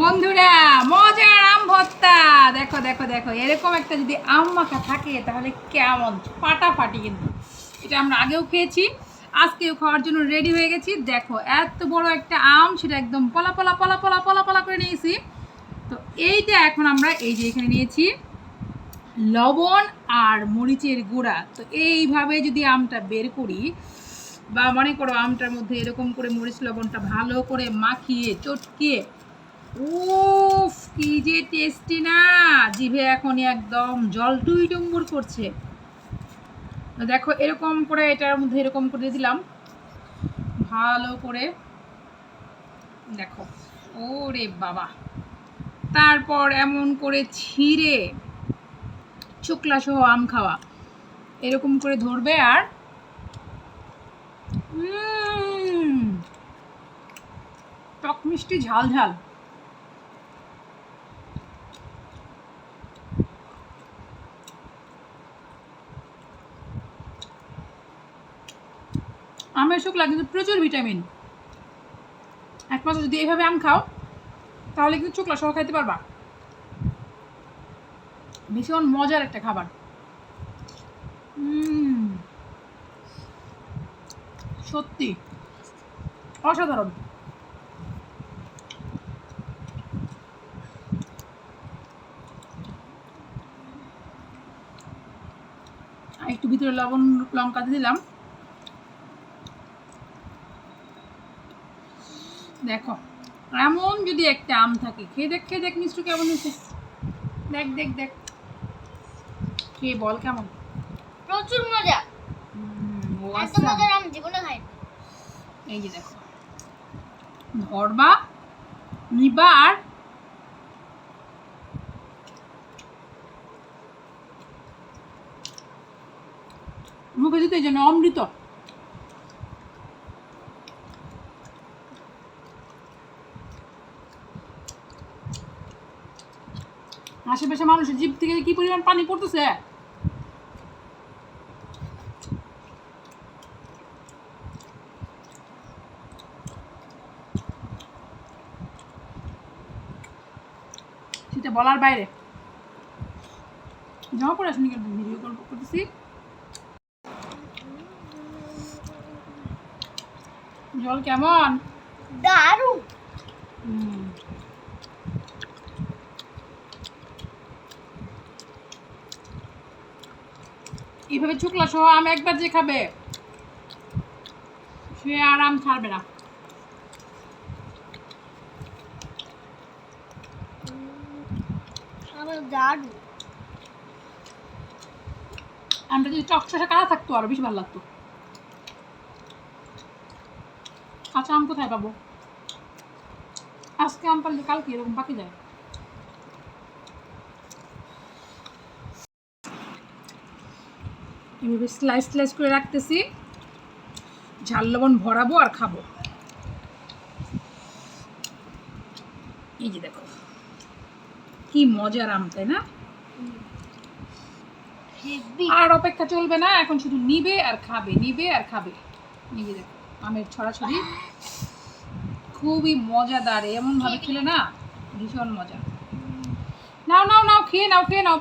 বন্ধুরা, মজার আম ভর্তা। দেখো দেখো দেখো, এরকম একটা যদি আম মাখা থাকে, তাহলে কেমন? ফাটাফাটি কিন্তু। এটা আমরা আগেও খেয়েছি, আজকেও খাওয়ার জন্য রেডি হয়ে গেছি। দেখো, এত বড় একটা আম, সেটা একদম পলা পলা পলা পলা পলা পলা করে নিয়েছি। তো এইটা এখন আমরা এই যে এখানে নিয়েছি, লবণ আর মরিচের গুঁড়া। তো এইভাবে যদি আমটা বের করি, বা মনে করো আমটার মধ্যে এরকম করে মরিচ লবণটা ভালো করে মাখিয়ে, চটকিয়ে উফ, কি যে টেস্টি না। জিভে এখন একদম জল টুই টুম্বুর করছে। দেখো, এরকম করে এটার মধ্যে এরকম করে দিলাম। ভালো করে দেখো। ওরে বাবা। তারপর এমন করে ছিঁড়ে শুক্লা সহ আম খাওয়া। এরকম করে ধরবে আর টক মিষ্টি ঝাল ঝাল। আমের শুকলা কিন্তু প্রচুর ভিটামিন। এক মাসে যদি এইভাবে আম খাও, তাহলে কিন্তু শুকলা সহ খাইতে পারবা। ভীষণ মজার একটা খাবার। সত্যি, অসাধারণ। একটু ভিতরে লবণ, লঙ্কা দিয়ে দিলাম। দেখো এমন যদি একটা আম থাকে খেয়ে দেখ খেয়ে দেখ মিষ্টি কেমন হয়েছে। দেখ দেখ দেখ। খেয়ে বল কেমন। প্রচুর মজা। এত। মজার আমি জীবনে খাই এই যে দেখো ধরবা নিবা আর মুখে দিতে যেন অমৃত। আশেপাশে মানুষের জিভ থেকে কি পরিমাণ পানি পড়তেছে? সেটা বলার বাইরে। জমা পড়ে আসুন ভিডিও করতেছি। জল কেমন? দারুণ এইভাবে চুকলা সহ আম একবার যে খাবে সে আর আম ছাড়বে না। আমার আমটা যদি টকশসা কাটা থাকতো আরও বেশি ভালো লাগতো। কাঁচা আম কোথায় পাবো? আজকে আম পারলে কালকে এরকম পাকে যায়। এভাবে স্লাইস স্লাইস করে রাখতেছি। ঝাল লবণ ভরাবো আর খাব। এই যে দেখো কি মজার আম তাই না? আর অপেক্ষা চলবে না এখন শুধু নিবে আর খাবে নিবে আর খাবে। নিবে দেখো আমের ছড়াছড়ি। খুবই মজাদার এমন ভাবে খেলে না ভীষণ মজা। নাও নাও নাও খেয়ে নাও খেয়ে নাও